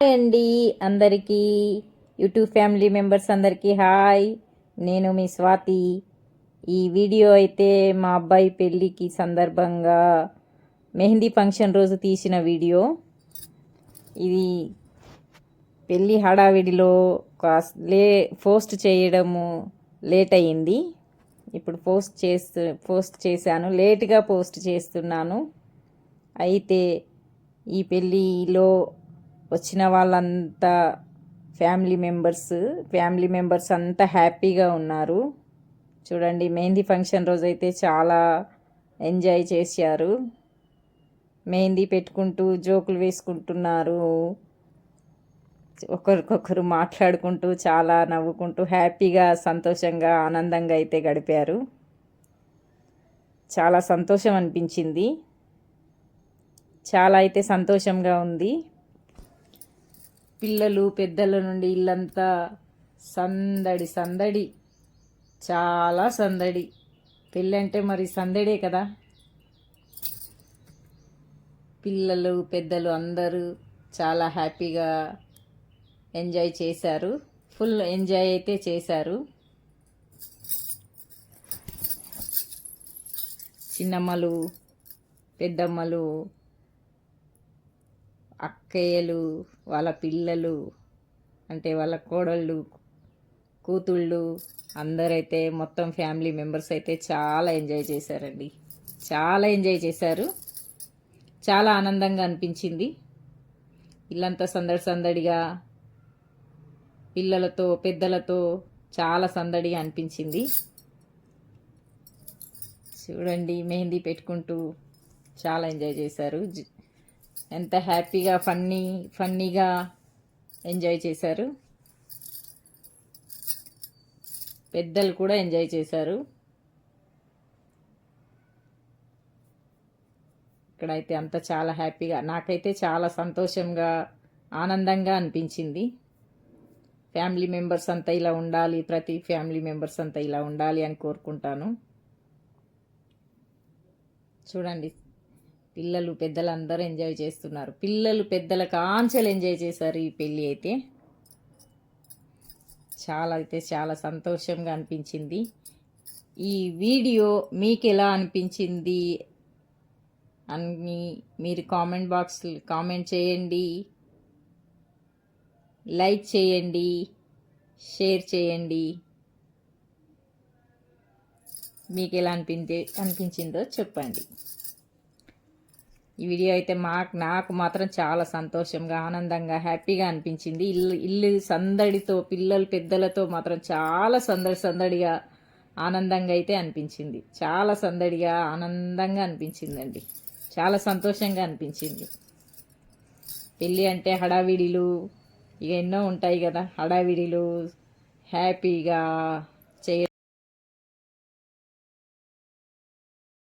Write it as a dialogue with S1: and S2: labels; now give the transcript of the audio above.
S1: Hi అండి అందరికీ YouTube family members అందరికీ హాయ్. నేను మీ స్వాతి. ఈ వీడియో అయితే మా అబ్బాయి పెళ్ళికి సందర్భంగా మెహందీ ఫంక్షన్ రోజు తీసిన వీడియో. ఇది పెళ్ళి హడావిడిలో కాస్ లే పోస్ట్ చేయడము లేట్ అయ్యింది. ఇప్పుడు పోస్ట్ చేస్తు పోస్ట్ చేశాను. లేట్గా పోస్ట్ చేస్తున్నాను. అయితే ఈ పెళ్ళిలో వచ్చిన వాళ్ళంతా ఫ్యామిలీ మెంబర్స్ ఫ్యామిలీ మెంబర్స్ అంతా హ్యాపీగా ఉన్నారు. చూడండి మెహందీ ఫంక్షన్ రోజైతే చాలా ఎంజాయ్ చేశారు. మెహందీ పెట్టుకుంటూ జోకులు వేసుకుంటున్నారు. ఒకరికొకరు మాట్లాడుకుంటూ చాలా నవ్వుకుంటూ హ్యాపీగా సంతోషంగా ఆనందంగా అయితే గడిపారు. చాలా సంతోషం అనిపించింది. చాలా అయితే సంతోషంగా ఉంది. పిల్లలు పెద్దల నుండి ఇల్లంతా సందడి సందడి. చాలా సందడి. పెళ్ళి అంటే మరి సందడే కదా? పిల్లలు పెద్దలు అందరూ చాలా హ్యాపీగా ఎంజాయ్ చేశారు. ఫుల్ ఎంజాయ్ అయితే చేశారు. చిన్నమ్మలు పెద్దమ్మలు అక్కయ్యలు వాళ్ళ పిల్లలు అంటే వాళ్ళ కోడళ్ళు కూతుళ్ళు అందరైతే మొత్తం ఫ్యామిలీ మెంబర్స్ అయితే చాలా ఎంజాయ్ చేశారండి. చాలా ఎంజాయ్ చేశారు. చాలా ఆనందంగా అనిపించింది. ఇల్లంతా సందడి సందడిగా పిల్లలతో పెద్దలతో చాలా సందడిగా అనిపించింది. చూడండి మెహందీ పెట్టుకుంటూ చాలా ఎంజాయ్ చేశారు. ఎంత హ్యాపీగా ఫన్నీ ఫన్నీగా ఎంజాయ్ చేశారు. పెద్దలు కూడా ఎంజాయ్ చేశారు. ఇక్కడైతే అంతా చాలా హ్యాపీగా నాకైతే చాలా సంతోషంగా ఆనందంగా అనిపించింది. ఫ్యామిలీ మెంబర్స్ అంతా ఇలా ఉండాలి ప్రతి ఫ్యామిలీ మెంబర్స్ అంతా ఇలా ఉండాలి అని కోరుకుంటాను. చూడండి పిల్లలు పెద్దలు అందరూ ఎంజాయ్ చేస్తున్నారు. పిల్లలు పెద్దల కాంచెలు ఎంజాయ్ చేశారు ఈ పెళ్ళి అయితే. చాలా అయితే చాలా సంతోషంగా అనిపించింది. ఈ వీడియో మీకు ఎలా అనిపించింది అని మీరు కామెంట్ బాక్స్ కామెంట్ చేయండి. లైక్ చేయండి. షేర్ చేయండి. మీకు ఎలా అనిపించే అనిపించిందో చెప్పండి. ఈ వీడియో అయితే మాకు నాకు మాత్రం చాలా సంతోషంగా ఆనందంగా హ్యాపీగా అనిపించింది. ఇల్లు ఇల్లు సందడితో పిల్లలు పెద్దలతో మాత్రం చాలా సందడి సందడిగా ఆనందంగా అయితే అనిపించింది. చాలా సందడిగా ఆనందంగా అనిపించిందండి. చాలా సంతోషంగా అనిపించింది. పెళ్ళి అంటే హడావిడిలు ఇక ఎన్నో ఉంటాయి కదా హడావిడిలు హ్యాపీగా చేయ